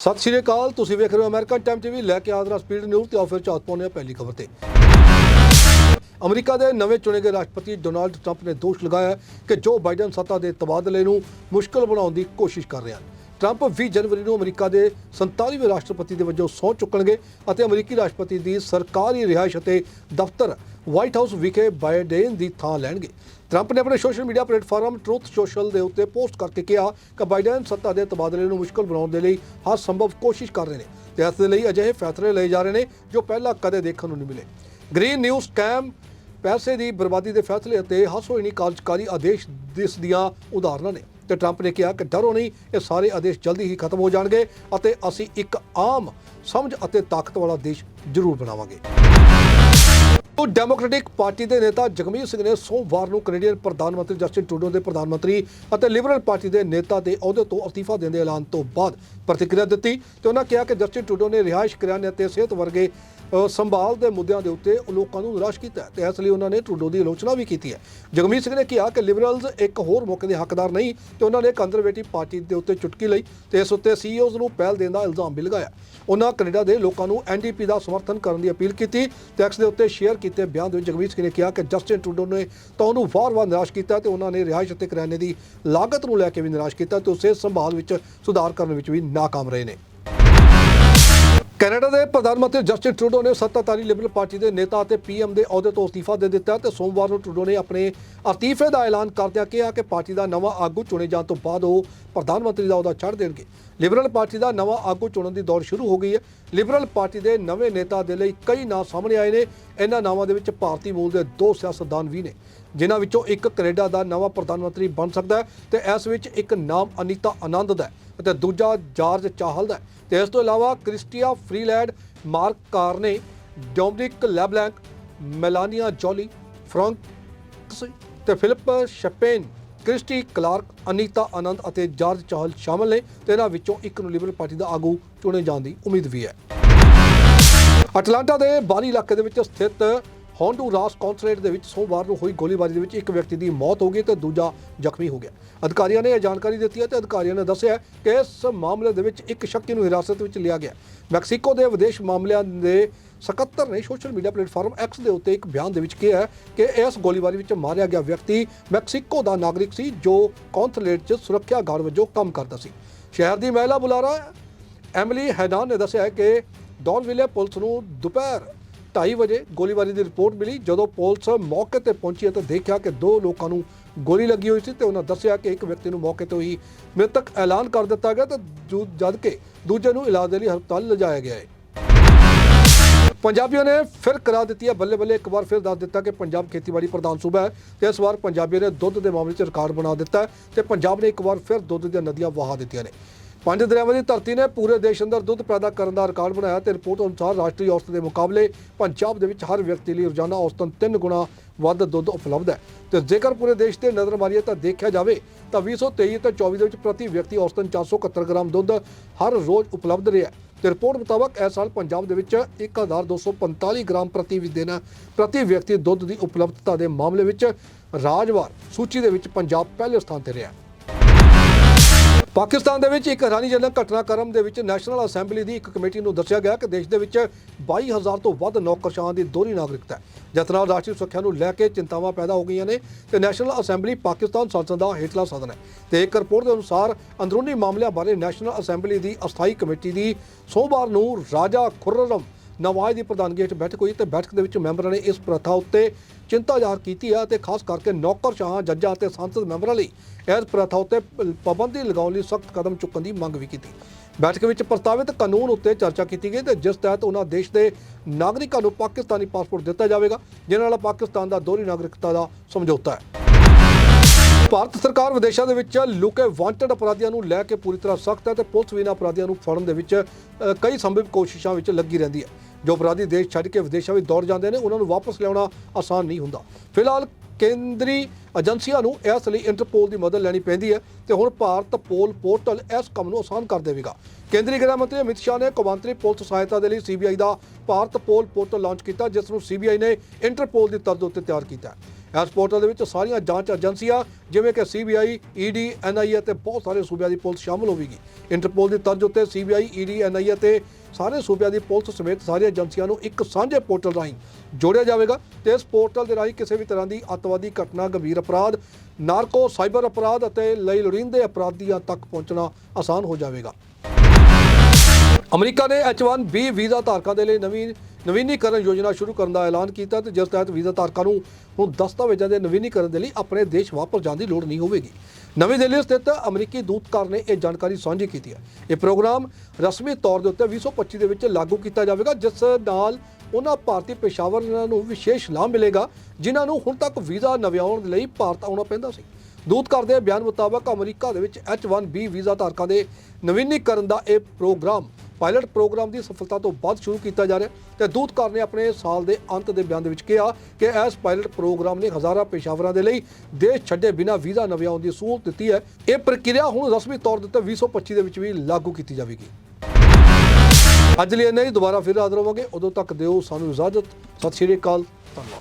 ਸਤਿ ਸ਼੍ਰੀ ਅਕਾਲ, ਤੁਸੀਂ ਵੇਖ ਰਹੇ ਹੋ ਅਮਰੀਕਨ ਟਾਈਮ ਟੀਵੀ। ਲੈ ਕੇ ਆਦਰਾ ਸਪੀਡ ਨਿਊਜ਼ ਤੇ ਆਫਰ ਚਾਹਤ ਪਾਉਂਦੇ ਹਾਂ ਪਹਿਲੀ ਖਬਰ ਤੇ। ਅਮਰੀਕਾ ਦੇ ਨਵੇਂ ਚੁਣੇ ਗਏ ਰਾਸ਼ਟਰਪਤੀ ਡੋਨਾਲਡ ਟਰੰਪ ਨੇ ਦੋਸ਼ ਲਗਾਇਆ ਕਿ ਜੋ ਬਾਈਡਨ ਸੱਤਾ ਦੇ ਤਬਾਦਲੇ ਨੂੰ ਮੁਸ਼ਕਲ ਬਣਾਉਣ ਦੀ ਕੋਸ਼ਿਸ਼ ਕਰ ਰਿਹਾ ਹੈ। ਟਰੰਪ 20 ਜਨਵਰੀ ਨੂੰ ਅਮਰੀਕਾ ਦੇ 47ਵੇਂ ਰਾਸ਼ਟਰਪਤੀ ਦੇ ਵਜੋਂ ਸਹੁੰ ਚੁੱਕਣਗੇ ਅਤੇ ਅਮਰੀਕੀ ਰਾਸ਼ਟਰਪਤੀ ਦੀ ਸਰਕਾਰੀ ਰਿਹਾਇਸ਼ ਅਤੇ ਦਫ਼ਤਰ ਵਾਈਟ ਹਾਊਸ ਵਿਖੇ ਬਾਈਡਨ ਦੀ ਥਾਂ ਲੈਣਗੇ। ਟਰੰਪ ਨੇ ਆਪਣੇ social media platform Truth Social ਦੇ ਉੱਤੇ ਪੋਸਟ ਕਰਕੇ ਕਿਹਾ ਕਿ ਬਾਈਡਨ ਸੱਤਾ ਦੇ ਤਬਾਦਲੇ ਨੂੰ ਮੁਸ਼ਕਲ ਬਣਾਉਣ ਦੇ ਲਈ ਹਰ ਸੰਭਵ ਕੋਸ਼ਿਸ਼ ਕਰ ਰਹੇ ਨੇ ਤੇ ਇਸ ਦੇ ਲਈ ਅਜਿਹੇ ਫੈਸਲੇ ਲਏ ਜਾ ਰਹੇ ਨੇ ਜੋ ਪਹਿਲਾਂ ਕਦੇ ਦੇਖਣ ਨੂੰ ਨਹੀਂ ਮਿਲੇ। ਗ੍ਰੀਨ ਨਿਊਜ਼ ਸਕੈਮ ਪੈਸੇ ਦੀ ਬਰਬਾਦੀ ਦੇ ਫੈਸਲੇ ਅਤੇ ਹਾਸੋਹੀਣੀ ਕਾਰਜਕਾਰੀ ਆਦੇਸ਼ ਦਿਸ ਦੀਆਂ ਉਦਾਹਰਨਾਂ ਨੇ। ਤੇ ਟਰੰਪ ਨੇ ਕਿਹਾ ਕਿ ਡਰੋ ਨਹੀਂ, ਇਹ ਸਾਰੇ ਆਦੇਸ਼ ਜਲਦੀ ਹੀ ਖਤਮ ਹੋ ਜਾਣਗੇ ਅਤੇ ਅਸੀਂ ਇੱਕ ਆਮ, ਸਮਝ ਅਤੇ ਤਾਕਤ ਵਾਲਾ ਦੇਸ਼ ਜ਼ਰੂਰ ਬਣਾਵਾਂਗੇ। ਉਹ ਡੈਮੋਕ੍ਰੈਟਿਕ ਪਾਰਟੀ ਦੇ ਨੇਤਾ ਜਗਮੀਤ ਸਿੰਘ ਨੇ ਸੋਮਵਾਰ ਨੂੰ ਕੈਨੇਡੀਅਨ ਪ੍ਰਧਾਨ ਮੰਤਰੀ ਜਸਟਿਨ ਟਰੂਡੋ ਦੇ ਪ੍ਰਧਾਨ ਮੰਤਰੀ ਅਤੇ ਲਿਬਰਲ ਪਾਰਟੀ ਦੇ ਨੇਤਾ ਦੇ ਅਹੁਦੇ ਤੋਂ ਅਸਤੀਫਾ ਦੇਣ ਦੇ ਐਲਾਨ ਤੋਂ ਬਾਅਦ ਪ੍ਰਤੀਕਿਰਿਆ ਦਿੱਤੀ ਤੇ ਉਹਨਾਂ ਕਿਹਾ ਕਿ ਜਸਟਿਨ ਟਰੂਡੋ ਨੇ ਰਿਹਾਇਸ਼ ਕਰਿਆਨੇ ਅਤੇ ਸਿਹਤ ਵਰਗੇ ਸੰਭਾਲ ਦੇ ਮੁੱਦਿਆਂ ਦੇ ਉੱਤੇ ਲੋਕਾਂ ਨੂੰ ਨਿਰਾਸ਼ ਕੀਤਾ ਹੈ ਤੇ ਇਸ ਲਈ ਉਹਨਾਂ ਨੇ ਟਰੂਡੋ ਦੀ ਆਲੋਚਨਾ ਵੀ ਕੀਤੀ ਹੈ। ਜਗਮੀਤ ਸਿੰਘ ਨੇ ਕਿਹਾ ਕਿ ਲਿਬਰਲਜ਼ ਇੱਕ ਹੋਰ ਮੌਕੇ ਦੇ ਹੱਕਦਾਰ ਨਹੀਂ ਤੇ ਉਹਨਾਂ ਨੇ ਕੰਜ਼ਰਵੇਟਿਵ ਪਾਰਟੀ ਦੇ ਉੱਤੇ ਚੁਟਕੀ ਲਈ ਤੇ ਇਸ ਉੱਤੇ ਸੀਈਓਜ਼ ਨੂੰ ਪਹਿਲ ਦੇਣ ਦਾ ਇਲਜ਼ਾਮ ਵੀ ਲਗਾਇਆ। ਉਹਨਾਂ ਕੈਨੇਡਾ ਦੇ ਲੋਕਾਂ ਨੂੰ ਐਨਡੀਪੀ ਦਾ ਸਮਰਥਨ ਕਰਨ ਦੀ ਅਪੀਲ ਕੀਤੀ ਟੈਕਸ ਦੇ ਉੱਤੇ ਸ਼ੇਅਰ ਕੀਤੇ ਬਿਆਨ ਦੇ ਵਿੱਚ ਜਗਮੀਤ ਸਿੰਘ ਨੇ ਕਿਹਾ ਕਿ ਜਸਟਿਨ ਟਰੂਡੋ ਨੇ ਤਾਂ ਉਹਨੂੰ ਵਾਰ-ਵਾਰ ਨਿਰਾਸ਼ ਕੀਤਾ ਤੇ ਉਹਨਾਂ ਨੇ ਰਿਹਾਇਸ਼ ਅਤੇ ਕਰਿਆਨੇ ਦੀ ਲਾਗਤ ਨੂੰ ਲੈ ਕੇ ਵੀ ਨਿਰਾਸ਼ ਕੀਤਾ ਤੇ ਉਸੇ ਸੰਭਾਲ ਵਿੱਚ ਸੁਧਾਰ ਕਰਨ ਵਿੱਚ ਵੀ ਨਾਕਾਮ ਰਹੇ ਨੇ। ਕੈਨੇਡਾ ਦੇ ਪ੍ਰਧਾਨ ਮੰਤਰੀ ਜਸਟਿਨ ਟਰੂਡੋ ਨੇ ਸੱਤਾਧਾਰੀ ਲਿਬਰਲ ਪਾਰਟੀ ਦੇ ਨੇਤਾ ਅਤੇ ਪੀਐਮ ਦੇ ਅਹੁਦੇ ਤੋਂ ਅਸਤੀਫਾ ਦੇ ਦਿੱਤਾ ਤੇ ਸੋਮਵਾਰ ਨੂੰ ਟਰੂਡੋ ਨੇ ਆਪਣੇ ਅਸਤੀਫੇ ਦਾ ਐਲਾਨ ਕਰਦਿਆਂ ਕਿਹਾ ਕਿ ਪਾਰਟੀ ਦਾ ਨਵਾਂ ਆਗੂ ਚੁਣੇ ਜਾਣ ਤੋਂ ਬਾਅਦ ਉਹ ਪ੍ਰਧਾਨ ਮੰਤਰੀ ਦਾ ਅਹੁਦਾ ਛੱਡ ਦੇਣਗੇ। ਲਿਬਰਲ ਪਾਰਟੀ ਦਾ ਨਵਾਂ ਆਗੂ ਚੁਣਨ ਦੀ ਦੌੜ ਸ਼ੁਰੂ ਹੋ ਗਈ ਹੈ। ਲਿਬਰਲ ਪਾਰਟੀ ਦੇ ਨਵੇਂ ਨੇਤਾ ਦੇ ਲਈ ਕਈ ਨਾਂ ਸਾਹਮਣੇ ਆਏ ਨੇ। ਇਹਨਾਂ ਨਾਵਾਂ ਦੇ ਵਿੱਚ ਭਾਰਤੀ ਮੂਲ ਦੇ ਦੋ ਸਿਆਸਤਦਾਨ ਵੀ ਨੇ। ਜਿਨ੍ਹਾਂ ਵਿੱਚੋਂ ਇੱਕ ਕੈਨੇਡਾ ਦਾ ਨਵਾਂ ਪ੍ਰਧਾਨ ਮੰਤਰੀ ਬਣ ਸਕਦਾ ਹੈ ਤੇ ਇਸ ਵਿੱਚ ਇੱਕ ਨਾਮ ਅਨੀਤਾ ਆਨੰਦ ਦਾ ਅਤੇ ਦੂਜਾ ਜਾਰਜ ਚਾਹਲ ਦਾ ਹੈ। ਤੇ ਇਸ ਤੋਂ ਇਲਾਵਾ Chrystia Freeland, Mark Carney, Dominic LeBlanc, Melanie Joly, François ਤੇ Philippe Champagne, Christy Clark, Anita Anand ਅਤੇ ਜਾਰਜ ਚਾਹਲ ਸ਼ਾਮਲ ਨੇ ਤੇ ਇਹਨਾਂ ਵਿੱਚੋਂ ਇੱਕ ਨੂੰ ਲਿਬਰਲ ਪਾਰਟੀ ਦਾ ਆਗੂ ਚੁਣੇ ਜਾਣ ਦੀ ਉਮੀਦ ਵੀ ਹੈ। ਅਟਲਾਂਟਾ ਦੇ ਬਾਲੀ ਇਲਾਕੇ ਦੇ ਵਿੱਚ ਸਥਿਤ ਹੌਂਡੂਰਾਸ ਕੌਂਸੂਲੇਟ ਦੇ ਵਿੱਚ ਸੋਮਵਾਰ ਨੂੰ ਹੋਈ ਗੋਲੀਬਾਰੀ ਦੇ ਵਿੱਚ ਇੱਕ ਵਿਅਕਤੀ ਦੀ ਮੌਤ ਹੋ ਗਈ ਤੇ ਦੂਜਾ ਜ਼ਖਮੀ ਹੋ ਗਿਆ। ਅਧਿਕਾਰੀਆਂ ਨੇ ਇਹ ਜਾਣਕਾਰੀ ਦਿੱਤੀ ਹੈ ਤੇ ਅਧਿਕਾਰੀਆਂ ਨੇ ਦੱਸਿਆ ਕਿ ਇਸ ਮਾਮਲੇ ਦੇ ਵਿੱਚ ਇੱਕ ਸ਼ੱਕੀ ਨੂੰ ਹਿਰਾਸਤ ਵਿੱਚ ਲਿਆ ਗਿਆ ਮੈਕਸੀਕੋ ਦੇ ਵਿਦੇਸ਼ ਮਾਮਲਿਆਂ ਦੇ ਸਕੱਤਰ ਨੇ ਸੋਸ਼ਲ ਮੀਡੀਆ ਪਲੇਟਫਾਰਮ ਐਕਸ ਦੇ ਉੱਤੇ ਇੱਕ ਬਿਆਨ ਦੇ ਵਿੱਚ ਕਿਹਾ ਕਿ ਇਸ ਗੋਲੀਬਾਰੀ ਵਿੱਚ ਮਾਰਿਆ ਗਿਆ ਵਿਅਕਤੀ ਮੈਕਸੀਕੋ ਦਾ ਨਾਗਰਿਕ ਸੀ ਜੋ ਕੌਂਸੂਲੇਟ 'ਚ ਸੁਰੱਖਿਆ ਗਾਰਡ ਵਜੋਂ ਕੰਮ ਕਰਦਾ ਸੀ। ਸ਼ਹਿਰ ਦੀ ਮਹਿਲਾ ਬੁਲਾਰਾ ਐਮਲੀ ਹੈਦਾਨ ਨੇ ਦੱਸਿਆ ਹੈ ਕਿ ਡੌਨਵਿਲੇ ਪੁਲਿਸ ਨੂੰ ਦੁਪਹਿਰ 2:30 ਵਜੇ ਗੋਲੀਬਾਰੀ ਦੀ ਰਿਪੋਰਟ ਮਿਲੀ। ਜਦੋਂ ਪੁਲਿਸ ਮੌਕੇ ਤੇ ਪਹੁੰਚੀ ਤਾਂ ਦੇਖਿਆ ਕਿ ਦੋ ਲੋਕਾਂ ਨੂੰ ਗੋਲੀ ਲੱਗੀ ਹੋਈ ਸੀ ਤੇ ਉਹਨਾਂ ਦੱਸਿਆ ਕਿ ਇੱਕ ਵਿਅਕਤੀ ਨੂੰ ਮੌਕੇ ਤੋਂ ਹੀ ਮ੍ਰਿਤਕ ਐਲਾਨ ਕਰ ਦਿੱਤਾ ਗਿਆ ਤੇ ਜਦ ਕਿ ਦੂਜੇ ਨੂੰ ਇਲਾਜ ਦੇ ਲਈ ਹਸਪਤਾਲ ਲਿਜਾਇਆ ਗਿਆ ਹੈ। ਪੰਜਾਬੀਆਂ ਨੇ ਫਿਰ ਕਰਾ ਦਿੱਤੀ ਹੈ ਬੱਲੇ ਬੱਲੇ ਇੱਕ ਵਾਰ ਫਿਰ ਦੱਸ ਦਿੱਤਾ ਕਿ ਪੰਜਾਬ ਖੇਤੀਬਾੜੀ ਪ੍ਰਧਾਨ ਸੂਬਾ ਹੈ ਤੇ ਇਸ ਵਾਰ ਪੰਜਾਬੀਆਂ ਨੇ ਦੁੱਧ ਦੇ ਮਾਮਲੇ 'ਚ ਰਿਕਾਰਡ ਬਣਾ ਦਿੱਤਾ ਤੇ ਪੰਜਾਬ ਨੇ ਇੱਕ ਵਾਰ ਫਿਰ ਦੁੱਧ ਦੀਆਂ ਨਦੀਆਂ ਵਹਾ ਦਿੱਤੀਆਂ ਨੇ। ਪੰਜ ਦਰਿਆਵਾਂ ਦੀ ਧਰਤੀ ਨੇ ਪੂਰੇ ਦੇਸ਼ ਅੰਦਰ ਦੁੱਧ ਪੈਦਾ ਕਰਨ ਦਾ ਰਿਕਾਰਡ ਬਣਾਇਆ ਤੇ ਰਿਪੋਰਟ ਅਨੁਸਾਰ ਰਾਸ਼ਟਰੀ ਔਸਤ ਦੇ ਮੁਕਾਬਲੇ ਪੰਜਾਬ ਦੇ ਵਿੱਚ ਹਰ ਵਿਅਕਤੀ ਲਈ ਰੋਜ਼ਾਨਾ ਔਸਤਨ 3 ਗੁਣਾ ਵੱਧ ਦੁੱਧ ਉਪਲਬਧ ਹੈ। ਤੇ ਜੇਕਰ ਪੂਰੇ ਦੇਸ਼ ਤੇ ਨਜ਼ਰ ਮਾਰੀਏ ਤਾਂ ਦੇਖਿਆ ਜਾਵੇ ਤਾਂ 2023 ਤੇ 24 ਦੇ ਵਿੱਚ ਪ੍ਰਤੀ ਵਿਅਕਤੀ ਔਸਤਨ 471 ਗ੍ਰਾਮ ਦੁੱਧ ਹਰ ਰੋਜ਼ ਉਪਲਬਧ ਰਿਹਾ ਹੈ। ਤੇ ਰਿਪੋਰਟ ਮੁਤਾਬਕ ਇਸ ਸਾਲ ਪੰਜਾਬ ਦੇ ਵਿੱਚ 1245 ਗ੍ਰਾਮ ਪ੍ਰਤੀ ਦਿਨ ਪ੍ਰਤੀ ਵਿਅਕਤੀ ਦੁੱਧ ਦੀ ਉਪਲਬਧਤਾ ਦੇ ਮਾਮਲੇ ਵਿੱਚ ਰਾਜਵਾਰ ਸੂਚੀ ਦੇ ਵਿੱਚ ਪੰਜਾਬ ਪਹਿਲੇ ਸਥਾਨ ਤੇ ਰਿਹਾ ਪਾਕਿਸਤਾਨ ਦੇ ਵਿੱਚ ਇੱਕ ਹੈਰਾਨੀਜਨਕ ਘਟਨਾਕ੍ਰਮ ਦੇ ਵਿੱਚ ਨੈਸ਼ਨਲ ਅਸੈਂਬਲੀ ਦੀ ਇੱਕ ਕਮੇਟੀ ਨੂੰ ਦੱਸਿਆ ਗਿਆ ਕਿ ਦੇਸ਼ ਦੇ ਵਿੱਚ 22000 ਤੋਂ ਵੱਧ ਨੌਕਰਸ਼ਾਹਾਂ ਦੀ ਦੋਹਰੀ ਨਾਗਰਿਕਤਾ ਹੈ, ਜਿਸ ਨਾਲ ਰਾਸ਼ਟਰੀ ਸੁਰੱਖਿਆ ਨੂੰ ਲੈ ਕੇ ਚਿੰਤਾਵਾਂ ਪੈਦਾ ਹੋ ਗਈਆਂ ਨੇ ਤੇ ਨੈਸ਼ਨਲ ਅਸੈਂਬਲੀ ਪਾਕਿਸਤਾਨ ਸੰਸਦ ਦਾ ਹੇਠਲਾ ਸਦਨ ਹੈ। ਤੇ ਇੱਕ ਰਿਪੋਰਟ ਦੇ ਅਨੁਸਾਰ ਅੰਦਰੂਨੀ ਮਾਮਲਿਆਂ ਬਾਰੇ ਨੈਸ਼ਨਲ ਅਸੈਂਬਲੀ ਦੀ ਅਸਥਾਈ ਕਮੇਟੀ ਦੀ ਸੋਮਵਾਰ ਨੂੰ ਰਾਜਾ ਖੁਰਰਮ ਨਵਾਜ਼ ਦੀ ਪ੍ਰਧਾਨਗੀ ਹੇਠ ਬੈਠਕ ਹੋਈ ਤੇ ਬੈਠਕ ਦੇ ਵਿੱਚ ਮੈਂਬਰਾਂ ਨੇ ਇਸ ਪ੍ਰਥਾ ਉੱਤੇ ਚਿੰਤਾ ਜ਼ਾਹਰ ਕੀਤੀ ਹੈ ਤੇ ਖਾਸ ਕਰਕੇ ਨੌਕਰਸ਼ਾਹਾਂ ਜੱਜਾਂ ਅਤੇ ਸੰਸਦ ਮੈਂਬਰਾਂ ਲਈ ਇਸ ਪ੍ਰਥਾ ਉੱਤੇ ਪਾਬੰਦੀ ਲਗਾਉਣ ਲਈ ਸਖਤ ਕਦਮ ਚੁੱਕਣ ਦੀ ਮੰਗ ਵੀ ਕੀਤੀ। ਬੈਠਕ ਵਿੱਚ ਪ੍ਰਸਤਾਵਿਤ ਕਾਨੂੰਨ ਉੱਤੇ ਚਰਚਾ ਕੀਤੀ ਗਈ ਤੇ ਜਿਸ ਤਹਿਤ ਉਹਨਾਂ ਦੇਸ਼ ਦੇ ਨਾਗਰਿਕਾਂ ਨੂੰ ਪਾਕਿਸਤਾਨੀ ਪਾਸਪੋਰਟ ਦਿੱਤਾ ਜਾਵੇਗਾ, ਜਿਨ੍ਹਾਂ ਨਾਲ ਪਾਕਿਸਤਾਨ ਦਾ ਦੋਹਰੀ ਨਾਗਰਿਕਤਾ ਦਾ ਸਮਝੌਤਾ ਹੈ। ਭਾਰਤ ਸਰਕਾਰ ਵਿਦੇਸ਼ਾਂ ਦੇ ਵਿੱਚ ਲੁਕੇ ਵਾਂਟਡ ਅਪਰਾਧੀਆਂ ਨੂੰ ਲੈ ਕੇ ਪੂਰੀ ਤਰ੍ਹਾਂ ਸਖਤ ਹੈ ਤੇ ਪੁਲਿਸ ਵੀ ਇਹਨਾਂ ਅਪਰਾਧੀਆਂ ਨੂੰ ਫੜਨ ਦੇ ਵਿੱਚ ਕਈ ਸੰਭਵ ਕੋਸ਼ਿਸ਼ਾਂ ਵਿੱਚ ਲੱਗੀ ਰਹਿੰਦੀ ਹੈ। ਜੋ ਅਪਰਾਧੀ ਦੇਸ਼ ਛੱਡ ਕੇ ਵਿਦੇਸ਼ਾਂ ਵਿੱਚ ਦੌੜ ਜਾਂਦੇ ਨੇ, ਉਹਨਾਂ ਨੂੰ ਵਾਪਸ ਲਿਆਉਣਾ ਆਸਾਨ ਨਹੀਂ ਹੁੰਦਾ। ਫਿਲਹਾਲ ਕੇਂਦਰੀ ਏਜੰਸੀਆਂ ਨੂੰ ਇਸ ਲਈ ਇੰਟਰਪੋਲ ਦੀ ਮਦਦ ਲੈਣੀ ਪੈਂਦੀ ਹੈ ਤੇ ਹੁਣ ਭਾਰਤ ਪੋਲ ਪੋਰਟਲ ਇਸ ਕੰਮ ਨੂੰ ਆਸਾਨ ਕਰ ਦੇਵੇਗਾ। ਕੇਂਦਰੀ ਗ੍ਰਹਿ ਮੰਤਰੀ ਅਮਿਤ ਸ਼ਾਹ ਨੇ ਕੌਮਾਂਤਰੀ ਪੁਲਿਸ ਸਹਾਇਤਾ ਦੇ ਲਈ ਸੀਬੀਆਈ ਦਾ ਭਾਰਤ ਪੋਲ ਪੋਰਟਲ ਲਾਂਚ ਕੀਤਾ, ਜਿਸ ਨੂੰ ਸੀਬੀਆਈ ਨੇ ਇੰਟਰਪੋਲ ਦੀ ਤਰਜ਼ ਉੱਤੇ ਤਿਆਰ ਕੀਤਾ ਹੈ। ਇਸ ਪੋਰਟਲ ਦੇ ਵਿੱਚ ਸਾਰੀਆਂ ਜਾਂਚ ਏਜੰਸੀਆਂ, ਜਿਵੇਂ ਕਿ ਸੀਬੀਆਈ ਈਡੀ ਐਨਆਈਏ ਤੇ ਬਹੁਤ ਸਾਰੇ ਸੂਬਿਆਂ ਦੀ ਪੁਲਿਸ ਸ਼ਾਮਲ ਹੋਵੇਗੀ। ਇੰਟਰਪੋਲ ਦੀ ਤਰਜ਼ ਉੱਤੇ ਸੀਬੀਆਈ ਈਡੀ ਐਨਆਈਏ ਤੇ ਸਾਰੇ ਸੂਬਿਆਂ ਦੀ ਪੁਲਿਸ ਸਮੇਤ ਸਾਰੀਆਂ ਏਜੰਸੀਆਂ ਨੂੰ ਇੱਕ ਸਾਂਝੇ ਪੋਰਟਲ ਰਾਹੀਂ ਜੋੜਿਆ ਜਾਵੇਗਾ ਤੇ ਇਸ ਪੋਰਟਲ ਦੇ ਰਾਹੀਂ ਕਿਸੇ ਵੀ ਤਰ੍ਹਾਂ ਦੀ ਅੱਤਵਾਦੀ ਘਟਨਾ, ਗੰਭੀਰ ਅਪਰਾਧ, ਨਾਰਕੋ, ਸਾਈਬਰ ਅਪਰਾਧ ਅਤੇ ਲਈ ਲੋੜੀਂਦੇ ਅਪਰਾਧੀਆਂ ਤੱਕ ਪਹੁੰਚਣਾ ਆਸਾਨ ਹੋ ਜਾਵੇਗਾ। ਅਮਰੀਕਾ ਨੇ H1B ਵੀਜ਼ਾ ਧਾਰਕਾਂ ਦੇ ਲਈ ਨਵੀਂ ਨਵੀਨੀਕਰਨ ਯੋਜਨਾ ਸ਼ੁਰੂ ਕਰਨ ਦਾ ਐਲਾਨ ਕੀਤਾ ਤੇ ਜਿਸ ਤਹਿਤ ਵੀਜ਼ਾ ਧਾਰਕਾਂ ਨੂੰ ਹੁਣ ਦਸਤਾਵੇਜ਼ਾਂ ਦੇ ਨਵੀਨੀਕਰਨ ਦੇ ਲਈ ਆਪਣੇ ਦੇਸ਼ ਵਾਪਸ ਜਾਣ ਦੀ ਲੋੜ ਨਹੀਂ ਹੋਵੇਗੀ। ਨਵੀਂ ਦਿੱਲੀ ਸਥਿਤ ਅਮਰੀਕੀ ਦੂਤਕਾਰ ਨੇ ਇਹ ਜਾਣਕਾਰੀ ਸਾਂਝੀ ਕੀਤੀ ਹੈ। ਇਹ ਪ੍ਰੋਗਰਾਮ ਰਸਮੀ ਤੌਰ ਦੇ ਉੱਤੇ 2025 ਦੇ ਵਿੱਚ ਲਾਗੂ ਕੀਤਾ ਜਾਵੇਗਾ, ਜਿਸ ਨਾਲ ਉਹਨਾਂ ਭਾਰਤੀ ਪੇਸ਼ਾਵਰਾਂ ਨੂੰ ਵਿਸ਼ੇਸ਼ ਲਾਭ ਮਿਲੇਗਾ, ਜਿਨ੍ਹਾਂ ਨੂੰ ਹੁਣ ਤੱਕ ਵੀਜ਼ਾ ਨਵਿਆਉਣ ਲਈ ਭਾਰਤ ਆਉਣਾ ਪੈਂਦਾ ਸੀ। ਦੂਤਕਾਰ ਦੇ ਬਿਆਨ ਮੁਤਾਬਕ ਅਮਰੀਕਾ ਦੇ ਵਿੱਚ H1B ਵੀਜ਼ਾ ਧਾਰਕਾਂ ਦੇ ਨਵੀਨੀਕਰਨ ਦਾ ਇਹ ਪ੍ਰੋਗਰਾਮ ਪਾਇਲਟ ਪ੍ਰੋਗਰਾਮ ਦੀ ਸਫਲਤਾ ਤੋਂ ਬਾਅਦ ਸ਼ੁਰੂ ਕੀਤਾ ਜਾ ਰਿਹਾ ਤੇ ਦੂਤਕਾਰ ਨੇ ਆਪਣੇ ਸਾਲ ਦੇ ਅੰਤ ਦੇ ਬਿਆਨ ਦੇ ਵਿੱਚ ਕਿਹਾ ਕਿ ਇਸ ਪਾਇਲਟ ਪ੍ਰੋਗਰਾਮ ਨੇ ਹਜ਼ਾਰਾਂ ਪੇਸ਼ਾਵਰਾਂ ਦੇ ਲਈ ਦੇਸ਼ ਛੱਡੇ ਬਿਨਾਂ ਵੀਜ਼ਾ ਨਵਿਆਉਣ ਦੀ ਸਹੂਲਤ ਦਿੱਤੀ ਹੈ। ਇਹ ਪ੍ਰਕਿਰਿਆ ਹੁਣ ਰਸਮੀ ਤੌਰ ਦੇ ਉੱਤੇ 2025 ਦੇ ਵਿੱਚ ਵੀ ਲਾਗੂ ਕੀਤੀ ਜਾਵੇਗੀ। ਅੱਜ ਲਈ ਇੰਨਾ ਹੀ। ਦੁਬਾਰਾ ਫਿਰ ਹਾਜ਼ਰ ਹੋਵਾਂਗੇ। ਉਦੋਂ ਤੱਕ ਦਿਓ ਸਾਨੂੰ ਇਜਾਜ਼ਤ। ਸਤਿ ਸ਼੍ਰੀ ਅਕਾਲ। ਧੰਨਵਾਦ।